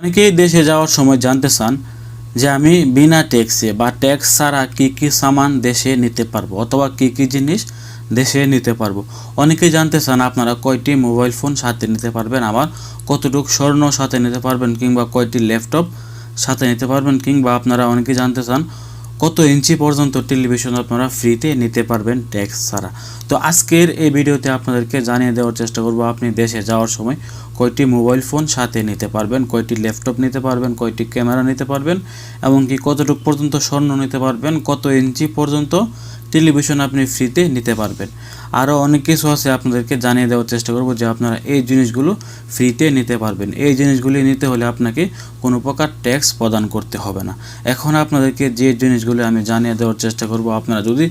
অনেকেই দেশে যাওয়ার সময় জানতে চান যে আমি বিনা ট্যাক্সে বা ট্যাক্স ছাড়া কী কী সামান দেশে নিতে পারব অথবা কী কী জিনিস দেশে নিতে পারব। অনেকেই জানতে চান আপনারা কয়টি মোবাইল ফোন সাথে নিতে পারবেন, আবার কতটুকু স্বর্ণ সাথে নিতে পারবেন কিংবা কয়টি ল্যাপটপ সাথে নিতে পারবেন কিংবা আপনারা অনেকেই জানতে চান কত ইঞ্চি পর্যন্ত টেলিভিশন আপনারা ফ্রিতে নিতে পারবেন ট্যাক্স ছাড়া? তো আজকের এই ভিডিওতে আপনাদেরকে জানিয়ে দেওয়ার চেষ্টা করব, আপনি দেশে যাওয়ার সময় কয়টি মোবাইল ফোন সাথে নিতে পারবেন, কয়টি ল্যাপটপ নিতে পারবেন, কয়টি ক্যামেরা নিতে পারবেন, এবং কি কতটুকু পর্যন্ত স্বর্ণ নিতে পারবেন, কত ইঞ্চি পর্যন্ত টেলিভিশন আপনি ফ্রিতে নিতে পারবেন। আরও অনেক কিছু আছে আপনাদেরকে জানিয়ে দেওয়ার চেষ্টা করব যে আপনারা এই জিনিসগুলো ফ্রিতে নিতে পারবেন। এই জিনিসগুলি নিতে হলে আপনাকে কোনো প্রকার ট্যাক্স প্রদান করতে হবে না। এখন আপনাদেরকে যে জিনিসগুলো আমি জানিয়ে দেওয়ার চেষ্টা করব, আপনারা যদি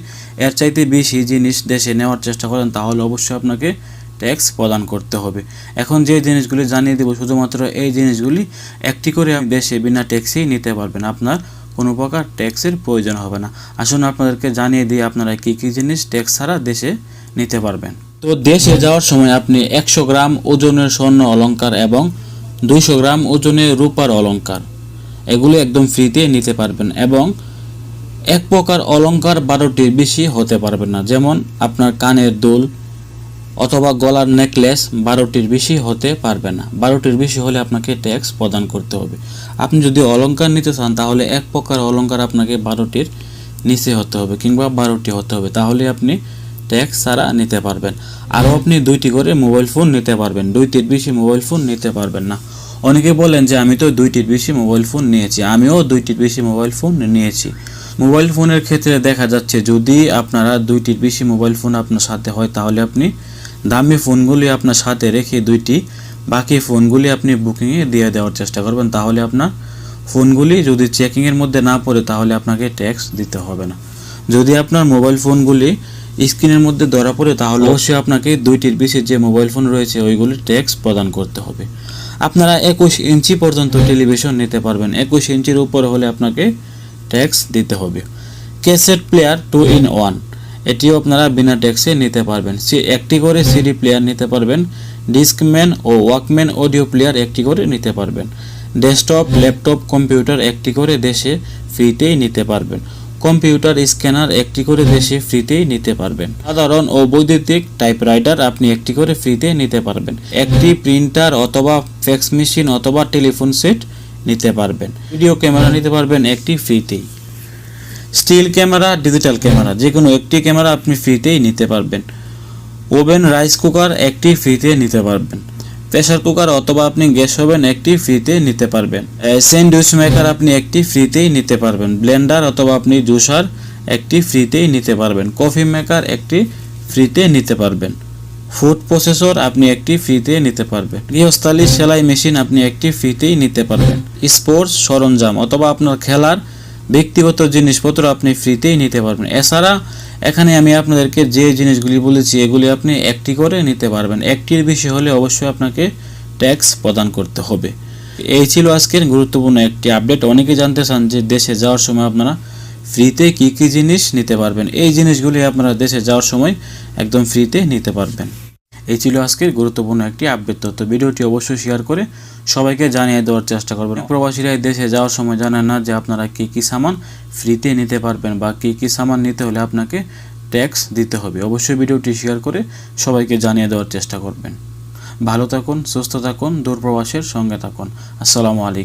এর চাইতে বেশি জিনিস দেশে নেওয়ার চেষ্টা করেন, তাহলে অবশ্যই আপনাকে ট্যাক্স প্রদান করতে হবে। এখন যে জিনিসগুলি জানিয়ে দেবো, শুধুমাত্র এই জিনিসগুলি একটি করে দেশে বিনা ট্যাক্সেই নিতে পারবেন। আপনার কোনো প্রকার ট্যাক্সের প্রয়োজন হবে না। আসুন আপনাদেরকে জানিয়ে দিই আপনারা কী কী জিনিস ট্যাক্স ছাড়া দেশে নিতে পারবেন। তো দেশে যাওয়ার সময় আপনি একশো গ্রাম ওজনের স্বর্ণ অলঙ্কার এবং দুইশো গ্রাম ওজনের রূপার অলংকার, এগুলো একদম ফ্রিতে নিতে পারবেন এবং এক প্রকার অলঙ্কার বারোটির বেশি হতে পারবে না। যেমন আপনার কানের দুল অথবা গলার নেকলেস বারোটির বেশি হতে পারবে না। বারোটির বেশি হলে আপনাকে ট্যাক্স প্রদান করতে হবে। আপনি যদি অলংকার নিতে চান, তাহলে এক প্রকার অলংকার আপনাকে বারোটির নিচে হতে হবে কিংবা বারোটি হতে হবে। তাহলে আপনি ট্যাক্স ছাড়া নিতে পারবেন। আরও আপনি দুইটি করে মোবাইল ফোন নিতে পারবেন। দুইটির বেশি মোবাইল ফোন নিতে পারবেন না। অনেকে বলেন যে, আমি তো দুইটির বেশি মোবাইল ফোন নিয়েছি। আমিও দুইটির বেশি মোবাইল ফোন নিয়েছি। মোবাইল ফোনের ক্ষেত্রে দেখা যাচ্ছে, যদি আপনারা দুইটির বেশি মোবাইল ফোন আপনার সাথে হয়, তাহলে আপনি দামি ফোনগুলি আপনার সাথে রেখে দুইটি বাকি ফোনগুলি আপনি বুকিংয়ে দিয়ে দেওয়ার চেষ্টা করবেন। তাহলে আপনার ফোনগুলি যদি চেকিংয়ের মধ্যে না পড়ে, তাহলে আপনাকে ট্যাক্স দিতে হবে না। যদি আপনার মোবাইল ফোনগুলি স্ক্রিনের মধ্যে ধরা পড়ে, তাহলে অবশ্যই আপনাকে দুইটির বেশি যে মোবাইল ফোন রয়েছে, ওইগুলি ট্যাক্স প্রদান করতে হবে। আপনারা একুশ ইঞ্চি পর্যন্ত টেলিভিশন নিতে পারবেন। একুশ ইঞ্চির উপরে হলে আপনাকে ট্যাক্স দিতে হবে। Cassette player two in one এটিও আপনারা বিনা ট্যাক্সে নিতে পারবেন। সে, একটি করে সিডি প্লেয়ার নিতে পারবেন। ডিস্কম্যান ও ওয়াকম্যান অডিও প্লেয়ার একটি করে নিতে পারবেন। ডেস্কটপ ল্যাপটপ কম্পিউটার একটি করে দেশে ফ্রিতেই নিতে পারবেন। কম্পিউটার স্ক্যানার একটি করে দেশে ফ্রিতেই নিতে পারবেন। সাধারণ ও বৈদ্যুতিক টাইপরাইটার আপনি একটি করে ফ্রিতে নিতে পারবেন। একটি প্রিন্টার অথবা ফ্যাক্স মেশিন অথবা টেলিফোন সেট নিতে পারবেন। ভিডিও ক্যামেরা নিতে পারবেন একটি ফ্রিতেই স্টিল ক্যামেরা, ডিজিটাল ক্যামেরা যে কোনো একটি ক্যামেরা আপনি ফ্রিতেই নিতে পারবেন। ওভেন, রাইস কুকার, একটি ফ্রিতে নিতে পারবেন। প্রেশার কুকার অথবা আপনি গ্যাস ওভেন একটি ফ্রিতে নিতে পারবেন। স্যান্ডউইচ মেকার আপনি একটি ফ্রিতেই নিতে পারবেন। ব্লেন্ডার অথবা আপনি জুসার একটি ফ্রিতেই নিতে পারবেন। কফি মেকার একটি ফ্রিতে নিতে পারবেন। ফুড প্রসেসর আপনি একটি ফ্রিতে নিতে পারবেন। গৃহস্থালী সেলাই মেশিন আপনি একটি ফ্রিতেই নিতে পারবেন। স্পোর্টস সরঞ্জাম অথবা আপনার খেলার ব্যক্তিগত জিনিসপত্র আপনি ফ্রিতেই নিতে পারবেন। এছাড়া, এখানে আমি আপনাদেরকে যে জিনিসগুলি বলেছি, এগুলি আপনি একটি করে নিতে পারবেন। একটির বেশি হলে অবশ্যই আপনাকে ট্যাক্স প্রদান করতে হবে। এই ছিল আজকের গুরুত্বপূর্ণ একটি আপডেট অনেকে জানতে চান যে দেশে যাওয়ার সময় আপনারা ফ্রিতে কি কি জিনিস নিতে পারবেন? এই জিনিসগুলি আপনারা দেশে যাওয়ার সময় একদম ফ্রিতে নিতে পারবেন। এই ছিল আজকের গুরুত্বপূর্ণ একটি আপডেট তথ্য ভিডিওটি অবশ্যই শেয়ার করে সবাইকে জানিয়ে দেওয়ার চেষ্টা করবেন। প্রবাসীরা দেশে যাওয়ার সময় জানেন না যে আপনারা কি কি সামান ফ্রিতে নিতে পারবেন বা কি কি সামান নিতে হলে আপনাকে ট্যাক্স দিতে হবে। অবশ্যই ভিডিওটি শেয়ার করে সবাইকে জানিয়ে দেওয়ার চেষ্টা করবেন। ভালো থাকুন, সুস্থ থাকুন, দূরপ্রবাসের সঙ্গে থাকুন। আসসালামু আলাইকুম।